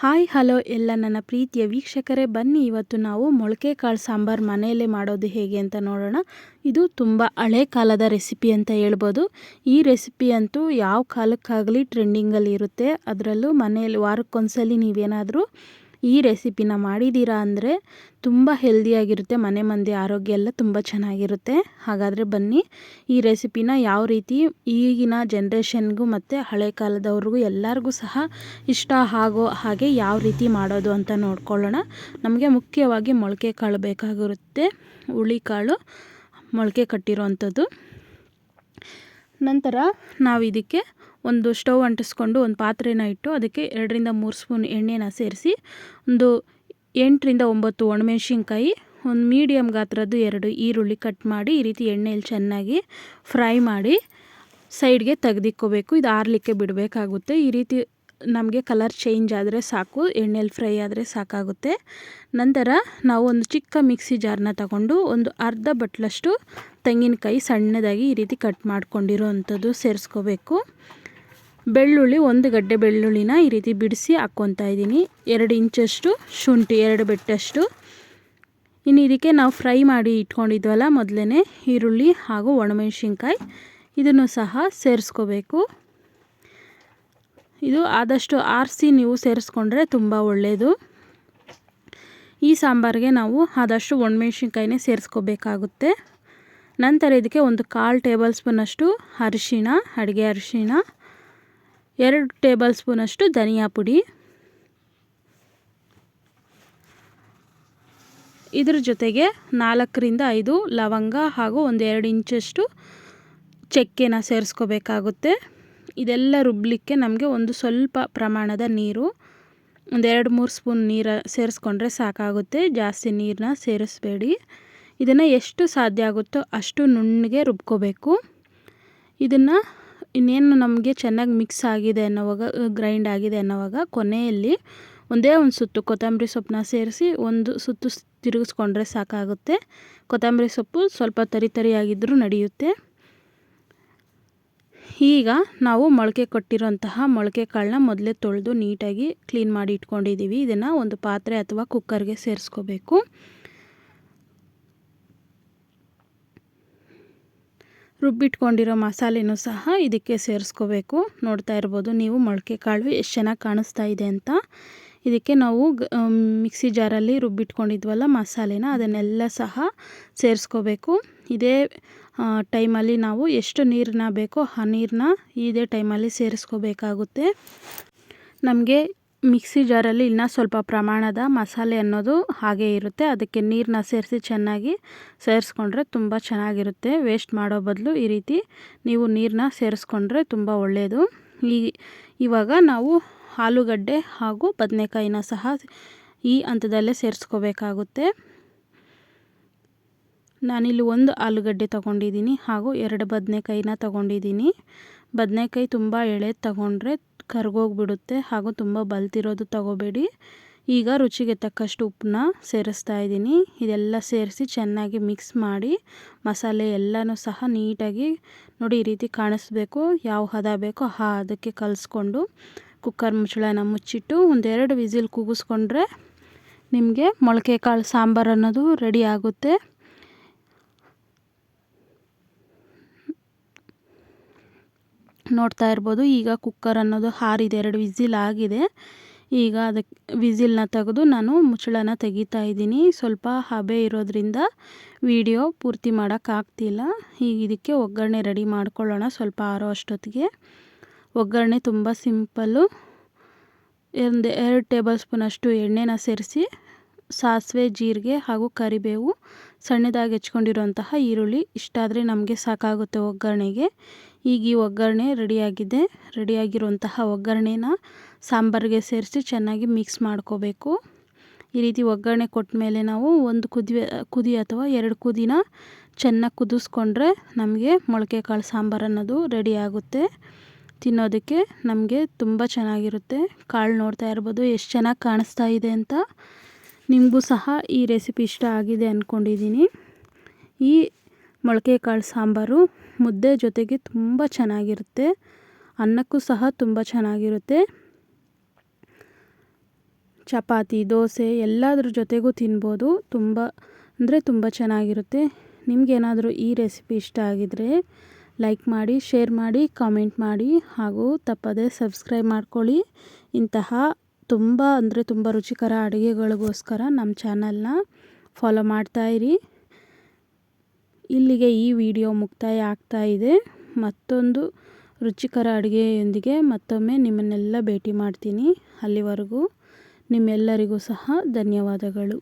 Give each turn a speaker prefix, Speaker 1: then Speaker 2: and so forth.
Speaker 1: Hi, hello ಎಲ್ಲ ನನ್ನ ಪ್ರೀತಿಯ ವೀಕ್ಷಕರೇ, ಬನ್ನಿ ಇವತ್ತು ನಾವು ಮೊಳಕೆ ಕಾಳು ಸಾಂಬಾರು ಮನೆಯಲ್ಲೇ ಮಾಡೋದು ಹೇಗೆ ಅಂತ ನೋಡೋಣ. ಇದು ತುಂಬ ಹಳೆ ಕಾಲದ ರೆಸಿಪಿ ಅಂತ ಹೇಳ್ಬೋದು. ಈ ರೆಸಿಪಿ ಅಂತೂ ಯಾವ ಕಾಲಕ್ಕಾಗಲಿ ಟ್ರೆಂಡಿಂಗಲ್ಲಿ ಇರುತ್ತೆ. ಅದರಲ್ಲೂ ಮನೆಯಲ್ಲಿ ವಾರಕ್ಕೊಂದ್ಸಲಿ ನೀವೇನಾದರೂ ಈ ರೆಸಿಪಿನ ಮಾಡಿದ್ದೀರಾ ಅಂದರೆ ತುಂಬ ಹೆಲ್ದಿಯಾಗಿರುತ್ತೆ ಮನೆ ಮಂದಿ ಆರೋಗ್ಯ ಎಲ್ಲ ತುಂಬ ಚೆನ್ನಾಗಿರುತ್ತೆ. ಹಾಗಾದರೆ ಬನ್ನಿ, ಈ ರೆಸಿಪಿನ ಯಾವ ರೀತಿ ಈಗಿನ ಜನ್ರೇಷನ್ಗೂ ಮತ್ತು ಹಳೆ ಕಾಲದವ್ರಿಗೂ ಎಲ್ಲರಿಗೂ ಸಹ ಇಷ್ಟ ಆಗೋ ಹಾಗೆ ಯಾವ ರೀತಿ ಮಾಡೋದು ಅಂತ ನೋಡ್ಕೊಳ್ಳೋಣ. ನಮಗೆ ಮುಖ್ಯವಾಗಿ ಮೊಳಕೆ ಕಾಳು ಬೇಕಾಗಿರುತ್ತೆ ಹುಳಿಕಾಳು ಮೊಳಕೆ ಕಟ್ಟಿರೋವಂಥದ್ದು ನಂತರ ನಾವು ಇದಕ್ಕೆ ಒಂದು ಸ್ಟವ್ ಅಂಟಿಸ್ಕೊಂಡು ಒಂದು ಪಾತ್ರೆನ ಇಟ್ಟು ಅದಕ್ಕೆ ಎರಡರಿಂದ ಮೂರು ಸ್ಪೂನ್ ಎಣ್ಣೆನ ಸೇರಿಸಿ ಒಂದು ಎಂಟರಿಂದ ಒಂಬತ್ತು ಒಣಮೆಣ್ಸಿನ್ಕಾಯಿ, ಒಂದು ಮೀಡಿಯಮ್ ಗಾತ್ರದ್ದು ಎರಡು ಈರುಳ್ಳಿ ಕಟ್ ಮಾಡಿ ಈ ರೀತಿ ಎಣ್ಣೆಯಲ್ಲಿ ಚೆನ್ನಾಗಿ ಫ್ರೈ ಮಾಡಿ ಸೈಡ್ಗೆ ತೆಗೆದಿಕ್ಕೋಬೇಕು. ಇದು ಆರಲಿಕ್ಕೆ ಬಿಡಬೇಕಾಗುತ್ತೆ. ಈ ರೀತಿ ನಮಗೆ ಕಲರ್ ಚೇಂಜ್ ಆದರೆ ಸಾಕು, ಎಣ್ಣೆಯಲ್ಲಿ ಫ್ರೈ ಆದರೆ ಸಾಕಾಗುತ್ತೆ. ನಂತರ ನಾವು ಒಂದು ಚಿಕ್ಕ ಮಿಕ್ಸಿ ಜಾರ್ನ ತಗೊಂಡು ಒಂದು ಅರ್ಧ ಬಟ್ಲಷ್ಟು ತೆಂಗಿನಕಾಯಿ ಸಣ್ಣದಾಗಿ ಈ ರೀತಿ ಕಟ್ ಮಾಡ್ಕೊಂಡಿರೋ ಅಂಥದ್ದು ಸೇರಿಸ್ಕೋಬೇಕು. ಬೆಳ್ಳುಳ್ಳಿ, ಒಂದು ಗಡ್ಡೆ ಬೆಳ್ಳುಳ್ಳಿನ ಈ ರೀತಿ ಬಿಡಿಸಿ ಹಾಕ್ಕೊತಾ ಇದ್ದೀನಿ. ಎರಡು ಇಂಚಷ್ಟು, ಶುಂಠಿ ಎರಡು ಬೆಟ್ಟಷ್ಟು. ಇನ್ನು ಇದಕ್ಕೆ ನಾವು ಫ್ರೈ ಮಾಡಿ ಇಟ್ಕೊಂಡಿದ್ವಲ್ಲ ಮೊದಲೇ ಈರುಳ್ಳಿ ಹಾಗೂ ಒಣಮೆಣಸಿನ್ಕಾಯಿ. ಇದನ್ನು ಸಹ ಸೇರಿಸ್ಕೋಬೇಕು. ಇದು ಆದಷ್ಟು ಆರಿಸಿ ನೀವು ಸೇರಿಸ್ಕೊಂಡ್ರೆ ತುಂಬ ಒಳ್ಳೆಯದು ಈ ಸಾಂಬಾರಿಗೆ ನಾವು ಆದಷ್ಟು ಒಣಮೆಣ್ಸಿನ್ಕಾಯಿನೇ ಸೇರಿಸ್ಕೋಬೇಕಾಗುತ್ತೆ. ನಂತರ ಇದಕ್ಕೆ ಒಂದು ಕಾಲು ಟೇಬಲ್ ಸ್ಪೂನಷ್ಟು ಅರಿಶಿಣ, ಅಡುಗೆ ಅರಿಶಿಣ ಎರಡು ಟೇಬಲ್ ಸ್ಪೂನಷ್ಟು ಧನಿಯಾ ಪುಡಿ. ಇದ್ರ ಜೊತೆಗೆ ನಾಲ್ಕರಿಂದ ಐದು ಲವಂಗ ಹಾಗೂ ಒಂದೆರಡು ಇಂಚಷ್ಟು ಚಕ್ಕೆನ ಸೇರಿಸ್ಕೋಬೇಕಾಗುತ್ತೆ. ಇದೆಲ್ಲ ರುಬ್ಬಲಿಕ್ಕೆ ನಮಗೆ ಒಂದು ಸ್ವಲ್ಪ ಪ್ರಮಾಣದ ನೀರು ಒಂದೆರಡು ಮೂರು ಸ್ಪೂನ್ ನೀರು ಸೇರಿಸ್ಕೊಂಡ್ರೆ ಸಾಕಾಗುತ್ತೆ. ಜಾಸ್ತಿ ನೀರನ್ನ ಸೇರಿಸ್ಬೇಡಿ. ಇದನ್ನು ಎಷ್ಟು ಸಾಧ್ಯ ಆಗುತ್ತೋ ಅಷ್ಟು ನುಣ್ಣಗೆ ರುಬ್ಕೋಬೇಕು. ಇದನ್ನು ಇನ್ನೇನು ನಮಗೆ ಚೆನ್ನಾಗಿ ಮಿಕ್ಸ್ ಆಗಿದೆ ಅನ್ನೋವಾಗ ಗ್ರೈಂಡ್ ಆಗಿದೆ ಅನ್ನೋವಾಗ ಕೊನೆಯಲ್ಲಿ ಒಂದೇ ಒಂದು ಸುತ್ತು ಕೊತ್ತಂಬರಿ ಸೊಪ್ಪನ್ನ ಸೇರಿಸಿ ಒಂದು ಸುತ್ತು ತಿರುಗಿಸ್ಕೊಂಡ್ರೆ ಸಾಕಾಗುತ್ತೆ. ಕೊತ್ತಂಬರಿ ಸೊಪ್ಪು ಸ್ವಲ್ಪ ತರಿತರಿಯಾಗಿದ್ದರೂ ನಡೆಯುತ್ತೆ. ಈಗ ನಾವು ಮೊಳಕೆ ಕೊಟ್ಟಿರೋಂತಹ ಮೊಳಕೆ ಕಾಳನ್ನ ಮೊದಲೇ ತೊಳೆದು ನೀಟಾಗಿ ಕ್ಲೀನ್ ಮಾಡಿ ಇಟ್ಕೊಂಡಿದ್ದೀವಿ ಇದನ್ನು ಒಂದು ಪಾತ್ರೆ ಅಥವಾ ಕುಕ್ಕರ್ಗೆ ಸೇರಿಸ್ಕೋಬೇಕು. ರುಬ್ಬಿಟ್ಕೊಂಡಿರೋ ಮಸಾಲೆನೂ ಸಹ ಇದಕ್ಕೆ ಸೇರಿಸ್ಕೋಬೇಕು. ನೋಡ್ತಾ ಇರ್ಬೋದು ನೀವು ಮೊಳಕೆ ಕಾಳು ಎಷ್ಟು ಚೆನ್ನಾಗಿ ಕಾಣಿಸ್ತಾ ಇದೆ ಅಂತ. ಇದಕ್ಕೆ ನಾವು ಮಿಕ್ಸಿ ಜಾರಲ್ಲಿ ರುಬ್ಬಿಟ್ಕೊಂಡಿದ್ವಲ್ಲ ಮಸಾಲೆನ ಅದನ್ನೆಲ್ಲ ಸಹ ಸೇರಿಸ್ಕೋಬೇಕು. ಇದೇ ಟೈಮಲ್ಲಿ ನಾವು ಎಷ್ಟು ನೀರನ್ನ ಬೇಕೋ ಆ ನೀರನ್ನ ಇದೇ ಟೈಮಲ್ಲಿ ಸೇರಿಸ್ಕೋಬೇಕಾಗುತ್ತೆ. ನಮಗೆ ಮಿಕ್ಸಿ ಜಾರಲ್ಲಿ ಇನ್ನೂ ಸ್ವಲ್ಪ ಪ್ರಮಾಣದ ಮಸಾಲೆ ಅನ್ನೋದು ಹಾಗೆ ಇರುತ್ತೆ. ಅದಕ್ಕೆ ನೀರನ್ನ ಸೇರಿಸಿ ಚೆನ್ನಾಗಿ ಸೇರಿಸ್ಕೊಂಡ್ರೆ ತುಂಬ ಚೆನ್ನಾಗಿರುತ್ತೆ. ವೇಸ್ಟ್ ಮಾಡೋ ಬದಲು ಈ ರೀತಿ ನೀವು ನೀರನ್ನ ಸೇರಿಸ್ಕೊಂಡ್ರೆ ತುಂಬ ಒಳ್ಳೆಯದು ಈ, ಇವಾಗ ನಾವು ಆಲೂಗಡ್ಡೆ ಹಾಗೂ ಬದನೆಕಾಯಿನ ಸಹ ಈ ಹಂತದಲ್ಲೇ ಸೇರಿಸ್ಕೋಬೇಕಾಗುತ್ತೆ. ನಾನಿಲ್ಲಿ ಒಂದು ಆಲೂಗಡ್ಡೆ ತೊಗೊಂಡಿದ್ದೀನಿ ಹಾಗೂ ಎರಡು ಬದನೆಕಾಯಿನ ತೊಗೊಂಡಿದ್ದೀನಿ. ಬದನೆಕಾಯಿ ತುಂಬ ಎಳೆ ತಗೊಂಡ್ರೆ ಕರ್ಗೋಗ್ಬಿಡುತ್ತೆ ಹಾಗೂ ತುಂಬ ಬಲ್ತಿರೋದು ತಗೋಬೇಡಿ. ಈಗ ರುಚಿಗೆ ತಕ್ಕಷ್ಟು ಉಪ್ಪನ್ನ ಸೇರಿಸ್ತಾ ಇದ್ದೀನಿ. ಇದೆಲ್ಲ ಸೇರಿಸಿ ಚೆನ್ನಾಗಿ ಮಿಕ್ಸ್ ಮಾಡಿ ಮಸಾಲೆ ಎಲ್ಲನೂ ಸಹ ನೀಟಾಗಿ ನೋಡಿ ಈ ರೀತಿ ಕಾಣಿಸ್ಬೇಕು. ಯಾವ ಹದ ಬೇಕೋ ಆ ಅದಕ್ಕೆ ಕಲಿಸ್ಕೊಂಡು ಕುಕ್ಕರ್ ಮುಚ್ಚಳನ ಮುಚ್ಚಿಟ್ಟು ಒಂದೆರಡು ವಿಸಿಲ್ ಕೂಗಿಸ್ಕೊಂಡ್ರೆ ನಿಮಗೆ ಮೊಳಕೆ ಕಾಳು ಸಾಂಬಾರು ಅನ್ನೋದು ರೆಡಿ ಆಗುತ್ತೆ. ನೋಡ್ತಾ ಇರ್ಬೋದು. ಈಗ ಕುಕ್ಕರ್ ಅನ್ನೋದು ಹಾರಿದೆ. ಎರಡು ವಿಸಿಲ್ ಆಗಿದೆ. ಈಗ ಅದಕ್ಕೆ ವಿಸಿಲ್ನ ತೆಗೆದು ನಾನು ಮುಚ್ಚಳನ ತೆಗಿತಾ ಇದ್ದೀನಿ. ಸ್ವಲ್ಪ ಹಬೆ ಇರೋದ್ರಿಂದ ವಿಡಿಯೋ ಪೂರ್ತಿ ಮಾಡೋಕ್ಕಾಗ್ತಿಲ್ಲ ಈಗ ಇದಕ್ಕೆ ಒಗ್ಗರಣೆ ರೆಡಿ ಮಾಡ್ಕೊಳ್ಳೋಣ. ಸ್ವಲ್ಪ ಆರೋ ಅಷ್ಟೊತ್ತಿಗೆ. ಒಗ್ಗರಣೆ ತುಂಬ ಸಿಂಪಲ್ಲು. ಒಂದು ಎರಡು ಟೇಬಲ್ ಸ್ಪೂನಷ್ಟು ಎಣ್ಣೆನ ಸೇರಿಸಿ, ಸಾಸಿವೆ, ಜೀರಿಗೆ ಹಾಗೂ ಕರಿಬೇವು ಸಣ್ಣದಾಗಿ ಹೆಚ್ಕೊಂಡಿರುವಂತಹ ಈರುಳ್ಳಿ. ಇಷ್ಟಾದರೆ ನಮಗೆ ಸಾಕಾಗುತ್ತೆ ಒಗ್ಗರಣೆಗೆ. ಈಗ ಈ ಒಗ್ಗರಣೆ ರೆಡಿಯಾಗಿದೆ. ರೆಡಿಯಾಗಿರುವಂತಹ ಒಗ್ಗರಣೆನ ಸಾಂಬಾರಿಗೆ ಸೇರಿಸಿ ಚೆನ್ನಾಗಿ ಮಿಕ್ಸ್ ಮಾಡ್ಕೋಬೇಕು. ಈ ರೀತಿ ಒಗ್ಗರಣೆ ಕೊಟ್ಟ ಮೇಲೆ ನಾವು ಒಂದು ಕುದಿ ಕುದಿ ಅಥವಾ ಎರಡು ಕುದಿನ ಚೆನ್ನಾಗಿ ಕುದಿಸ್ಕೊಂಡ್ರೆ ನಮಗೆ ಮೊಳಕೆ ಕಾಳು ಸಾಂಬಾರು ಅನ್ನೋದು ರೆಡಿ ಆಗುತ್ತೆ. ತಿನ್ನೋದಕ್ಕೆ ನಮಗೆ ತುಂಬ ಚೆನ್ನಾಗಿರುತ್ತೆ. ಕಾಳು ನೋಡ್ತಾ ಇರ್ಬೋದು, ಎಷ್ಟು ಚೆನ್ನಾಗಿ ಕಾಣಿಸ್ತಾ ಇದೆ ಅಂತ. ನಿಮಗೂ ಸಹ ಈ ರೆಸಿಪಿ ಇಷ್ಟ ಆಗಿದೆ ಅಂದ್ಕೊಂಡಿದ್ದೀನಿ ಈ ಮೊಳಕೆ ಕಾಳು ಸಾಂಬಾರು ಮುದ್ದೆ ಜೊತೆಗೆ ತುಂಬ ಚೆನ್ನಾಗಿರುತ್ತೆ. ಅನ್ನಕ್ಕೂ ಸಹ ತುಂಬ ಚೆನ್ನಾಗಿರುತ್ತೆ. ಚಪಾತಿ, ದೋಸೆ ಎಲ್ಲದ್ರ ಜೊತೆಗೂ ತಿನ್ಬೋದು. ತುಂಬ, ಅಂದರೆ ತುಂಬ ಚೆನ್ನಾಗಿರುತ್ತೆ. ನಿಮಗೇನಾದರೂ ಈ ರೆಸಿಪಿ ಇಷ್ಟ ಆಗಿದರೆ ಲೈಕ್ ಮಾಡಿ, ಶೇರ್ ಮಾಡಿ, ಕಾಮೆಂಟ್ ಮಾಡಿ ಹಾಗೂ ತಪ್ಪದೇ ಸಬ್ಸ್ಕ್ರೈಬ್ ಮಾಡ್ಕೊಳ್ಳಿ. ಇಂತಹ ತುಂಬ, ಅಂದರೆ ತುಂಬ ರುಚಿಕರ ಅಡುಗೆಗಳಿಗೋಸ್ಕರ ನಮ್ಮ ಚಾನಲ್ನ ಫಾಲೋ ಮಾಡ್ತಾಯಿರಿ ಇಲ್ಲಿಗೆ ಈ ವಿಡಿಯೋ ಮುಕ್ತಾಯ ಆಗ್ತಾ ಇದೆ. ಮತ್ತೊಂದು ರುಚಿಕರ ಅಡುಗೆಯೊಂದಿಗೆ ಮತ್ತೊಮ್ಮೆ ನಿಮ್ಮನ್ನೆಲ್ಲ ಭೇಟಿ ಮಾಡ್ತೀನಿ. ಅಲ್ಲಿವರೆಗೂ ನಿಮ್ಮೆಲ್ಲರಿಗೂ ಸಹ ಧನ್ಯವಾದಗಳು.